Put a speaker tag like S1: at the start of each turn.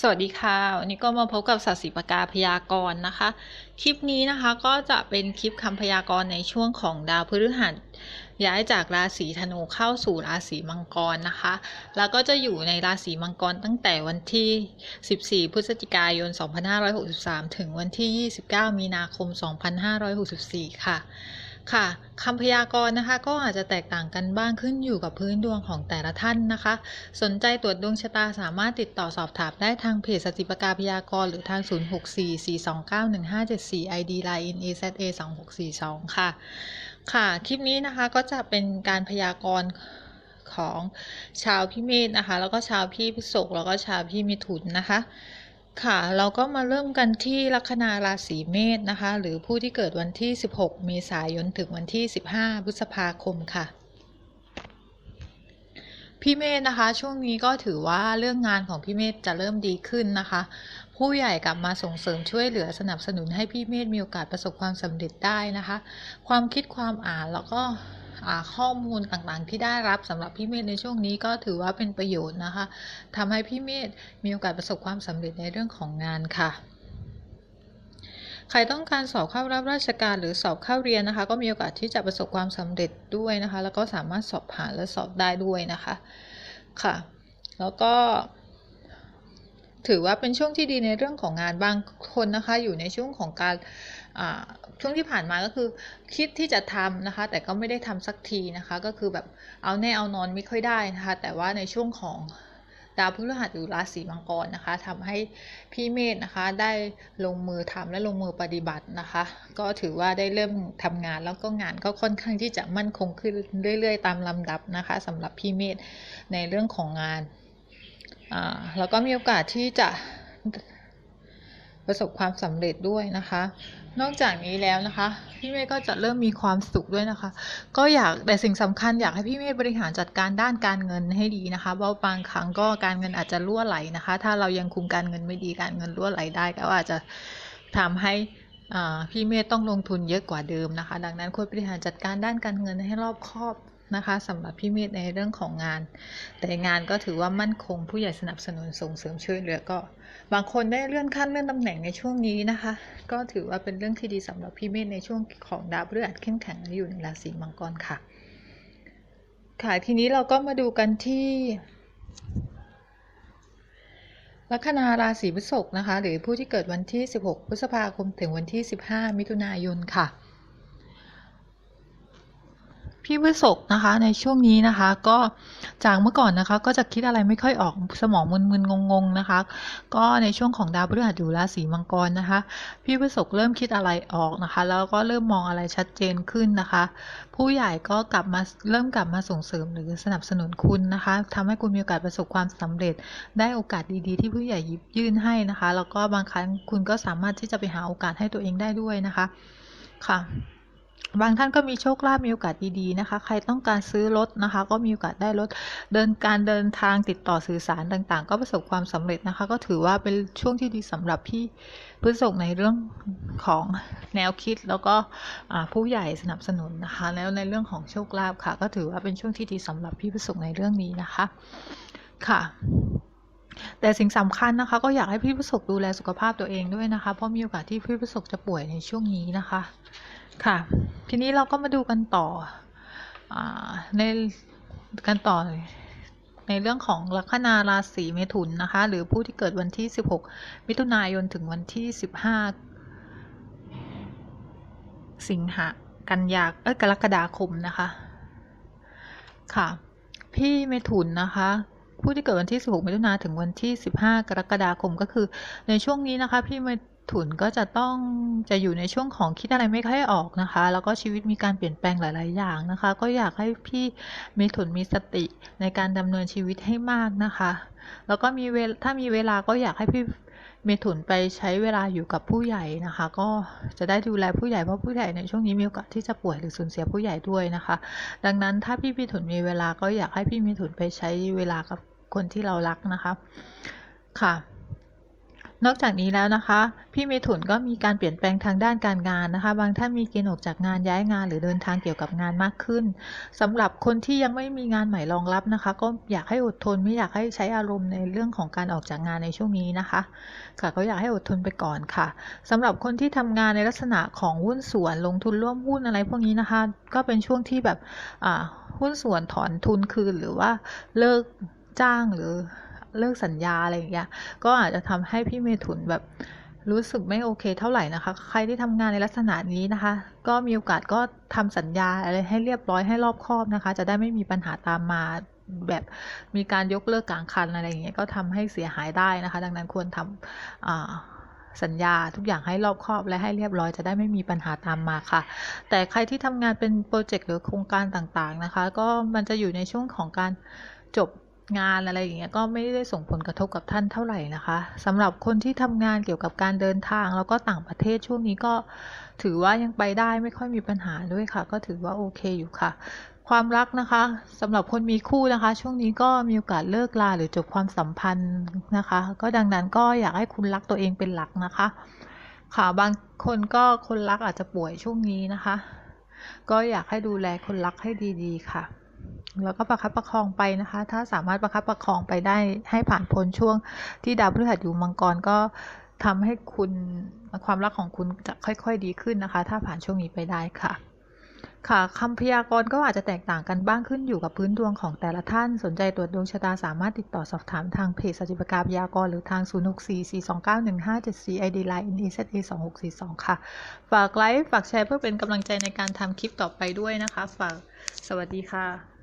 S1: สวัสดีค่ะ วันนี้ก็มาพบกับสัตว์สีปกาพยากรณ์นะคะ คลิปนี้นะคะก็จะเป็นคลิปคำพยากรณ์ในช่วงของดาวพฤหัสย้ายจากราศีธนูเข้าสู่ราศีมังกรนะคะ แล้วก็จะอยู่ในราศีมังกรตั้งแต่วันที่ 14 พฤศจิกายน 2563 ถึงวันที่ 29 มีนาคม 2564 ค่ะ ค่ะคำพยากรณ์นะคะก็อาจจะแตกต่างกันบ้างขึ้นอยู่กับพื้นดวงของแต่ละท่านนะคะ สนใจตรวจดวงชะตาสามารถติดต่อสอบถามได้ทางเพจสติปกาพยากรณ์หรือทาง 0644291574 ID Line NAZA 2642 ค่ะ ค่ะ คลิปนี้นะคะก็จะเป็นการพยากรณ์ของชาวพิเมษนะคะ แล้วก็ชาวพี่พฤษภแล้วก็ชาวพี่มิถุนนะคะ ค่ะ เราก็มาเริ่มกันที่ลัคนาราศีเมษนะคะ หรือผู้ที่เกิดวันที่ 16 เมษายนถึงวันที่ 15 พฤษภาคมค่ะ พี่เมษนะคะ ช่วงนี้ก็ถือว่าเรื่องงานของพี่เมษจะเริ่มดีขึ้นนะคะ ผู้ใหญ่กลับมาส่งเสริมช่วยเหลือสนับสนุนให้พี่เมษมีโอกาสประสบความสำเร็จได้นะคะ ความคิดความอ่านแล้วก็ ข้อมูลต่างๆ ที่ได้รับสำหรับพี่เมธในช่วงนี้ก็ถือว่าเป็นประโยชน์นะคะทำให้พี่เมธมีโอกาสประสบความสำเร็จในเรื่องของงานค่ะใครต้องการสอบเข้ารับราชการหรือสอบเข้าเรียนนะคะ ก็มีโอกาสที่จะประสบความสำเร็จด้วยนะคะ แล้วก็สามารถสอบผ่านและสอบได้ด้วยนะคะค่ะ แล้วก็ ถือว่าเป็นช่วงที่ดีในเรื่องของงานบางคนนะคะ อยู่ในช่วงของการ ช่วงที่ผ่านมาก็คือคิดที่จะทำนะคะ แต่ก็ไม่ได้ทำสักทีนะคะ ก็คือแบบเอาแน่เอานอนไม่ค่อยได้นะคะ แต่ว่าในช่วงของดาวพฤหัสหรือราศีมังกรนะคะทำให้พี่เมธนะคะ ได้ลงมือทำและลงมือปฏิบัตินะคะ ก็ถือว่าได้เริ่มทำงานแล้วก็งานก็ค่อนข้างที่จะมั่นคงขึ้นเรื่อยๆ ตามลำดับนะคะสำหรับพี่เมธในเรื่องของงานแล้วก็มีโอกาสที่จะ ประสบความสำเร็จด้วยนะคะ นอกจากนี้แล้วนะคะ พี่เมฆก็จะเริ่มมีความสุขด้วยนะคะ ก็อยากแต่สิ่งสำคัญอยากให้พี่เมฆบริหารจัดการด้านการเงินให้ดีนะคะเพราะบางครั้งก็การเงินอาจจะรั่วไหลนะคะ ถ้าเรายังคุมการเงินไม่ดีการเงินรั่วไหลได้ก็อาจจะทำให้พี่เมธต้องลงทุนเยอะกว่าเดิมนะคะ ดังนั้นควรบริหารจัดการด้านการเงินให้รอบคอบ นะคะสำหรับพี่เมธในเรื่องของงาน แต่งานก็ถือว่ามั่นคงผู้ใหญ่สนับสนุนส่งเสริมช่วยเหลือก็ บางคนได้เลื่อนขั้นเลื่อนตำแหน่งในช่วงนี้นะคะ ก็ถือว่าเป็นเรื่องที่ดีสำหรับพี่เมธในช่วงของดาวพฤหัสเข้มแข็งอยู่ในราศีมังกรค่ะค่ะทีนี้เราก็มาดูกันที่ลัคนาราศีพฤษภนะคะ หรือผู้ที่เกิดวันที่ 16 พฤษภาคมถึงวันที่ 15 มิถุนายนค่ะ พี่พฤษภนะคะ ในช่วงนี้นะคะ ก็จากเมื่อก่อนนะคะ ก็จะคิดอะไรไม่ค่อยออกสมองมึนๆงงๆนะคะ ก็ในช่วงของดาวพฤหัสอยู่ราศีมังกรนะคะ พี่พฤษภเริ่มคิดอะไรออกนะคะ แล้วก็เริ่มมองอะไรชัดเจนขึ้นนะคะ ผู้ใหญ่ก็กลับมาเริ่มกลับมาส่งเสริมหรือสนับสนุนคุณนะคะทำให้คุณมีโอกาสประสบความสำเร็จ ได้โอกาสดีๆ ที่ผู้ใหญ่หยิบยื่นให้นะคะ แล้วก็บางครั้งคุณก็สามารถที่จะไปหาโอกาสให้ตัวเองได้ด้วยนะคะ ค่ะ บางท่านก็มีโชคลาภมีโอกาสดีๆนะคะ ใครต้องการซื้อรถนะคะ ก็มีโอกาสได้รถเดินการเดินทางติดต่อสื่อสารต่างๆ ก็ประสบความสำเร็จนะคะ ก็ถือว่าเป็นช่วงที่ดีสำหรับพี่พฤษภในเรื่องของแนวคิดแล้วก็ผู้ใหญ่สนับสนุนนะคะ แล้วในเรื่องของโชคลาภค่ะ ก็ถือว่าเป็นช่วงที่ดีสำหรับพี่พฤษภในเรื่องนี้นะคะค่ะแต่สิ่งสำคัญนะคะก็อยากให้พี่พฤษภดูแลสุขภาพตัวเองด้วยนะคะ เพราะมีโอกาสที่พี่พฤษภจะป่วยในช่วงนี้นะคะ ค่ะ ทีนี้เราก็มาดูกันต่ออในกันต่อในเรื่องของลัคนาราศีเมถุนนะคะ หรือผู้ที่เกิดวันที่ 16 มิถุนายนถึงวันที่ 15 สิงหากันยาเอ้ยกรกฎาคมนะคะ ค่ะ พี่เมถุนนะคะผู้ที่เกิดวันที่ 16 มิถุนายนถึงวันที่ 15 กรกฎาคมก็คือ ในช่วงนี้นะคะ พี่เม ถุนก็จะต้องจะอยู่ในช่วงของคิดอะไรไม่ค่อยออกนะคะ แล้วก็ชีวิตมีการเปลี่ยนแปลงหลาย ๆ อย่างนะคะ ก็อยากให้พี่เมถุนมีสติในการดำเนินชีวิตให้มากนะคะ แล้วก็มีเวลถ้ามีเวลาก็อยากให้พี่เมถุนไปใช้เวลาอยู่กับผู้ใหญ่นะคะ ก็จะได้ดูแลผู้ใหญ่เพราะผู้ใหญ่ในช่วงนี้มีโอกาสที่จะป่วยหรือสูญเสียผู้ใหญ่ด้วยนะคะ ดังนั้นถ้าพี่เมถุนมีเวลาก็อยากให้พี่เมถุนไปใช้เวลากับคนที่เรารักนะคะ ค่ะ นอกจากนี้แล้วนะคะ พี่เมถุนก็มีการเปลี่ยนแปลงทางด้านการงานนะคะ บางท่านมีเกณฑ์ออกจากงานย้ายงานหรือเดินทางเกี่ยวกับงานมากขึ้นสำหรับคนที่ยังไม่มีงานใหม่รองรับนะคะ ก็อยากให้อดทนไม่อยากให้ใช้อารมณ์ในเรื่องของการออกจากงานในช่วงนี้นะคะ ค่ะก็อยากให้อดทนไปก่อนค่ะสำหรับคนที่ทำงานในลักษณะของหุ้นส่วนลงทุนร่วมหุ้นอะไรพวกนี้นะคะ ก็เป็นช่วงที่แบบอ่าหุ้นส่วนถอนทุนคืนหรือว่าเลิกจ้างหรือ เลิกสัญญาอะไรอย่างเงี้ย ก็อาจจะทำให้พี่เมถุนแบบรู้สึกไม่โอเคเท่าไหร่นะคะ ใครที่ทำงานในลักษณะนี้นะคะ ก็มีโอกาสก็ทำสัญญาอะไรให้เรียบร้อยให้รอบคอบนะคะ จะได้ไม่มีปัญหาตามมาแบบมีการยกเลิกกลางคันอะไรอย่างเงี้ยก็ทำให้เสียหายได้นะคะ ดังนั้นควรทำสัญญาทุกอย่างให้รอบคอบและให้เรียบร้อยจะได้ไม่มีปัญหาตามมาค่ะ แต่ใครที่ทำงานเป็นโปรเจกต์หรือโครงการต่างๆนะคะ ก็มันจะอยู่ในช่วงของการจบ งานอะไรอย่างเงี้ยก็ไม่ได้ส่งผลกระทบกับท่านเท่าไหร่นะคะสำหรับคนที่ทำงานเกี่ยวกับการเดินทาง แล้วก็ต่างประเทศช่วงนี้ก็ถือว่ายังไปได้ไม่ค่อยมีปัญหาด้วยค่ะ ก็ถือว่าโอเคอยู่ค่ะ ความรักนะคะสำหรับคนมีคู่นะคะ ช่วงนี้ก็มีโอกาสเลิกลาหรือจบความสัมพันธ์นะคะ ก็ดังนั้นก็อยากให้คุณรักตัวเองเป็นหลักนะคะ ค่ะบางคนก็คนรักอาจจะป่วยช่วงนี้นะคะ ก็อยากให้ดูแลคนรักให้ดีๆ ค่ะ แล้วก็ประคับประคองไปนะคะ ถ้าสามารถประคับประคองไปได้ให้ผ่านพ้นช่วงที่ดาวพฤหัสอยู่มังกรก็ทำให้คุณความรักของคุณจะค่อยๆดีขึ้นนะคะ ถ้าผ่านช่วงนี้ไปได้ค่ะ ค่ะคำพยากรณ์ก็อาจจะแตกต่างกันบ้างขึ้นอยู่กับพื้นดวงของแต่ละท่าน สนใจตรวจดวงชะตาสามารถติดต่อสอบถามทางเพจสัจิปกาพยากรณ์หรือทาง 0644291574 ID Line NEZA 2642 ค่ะ ฝากไลค์ฝากแชร์เพื่อเป็นกำลังใจในการทำคลิปต่อไปด้วยนะคะ ฝากสวัสดีค่ะ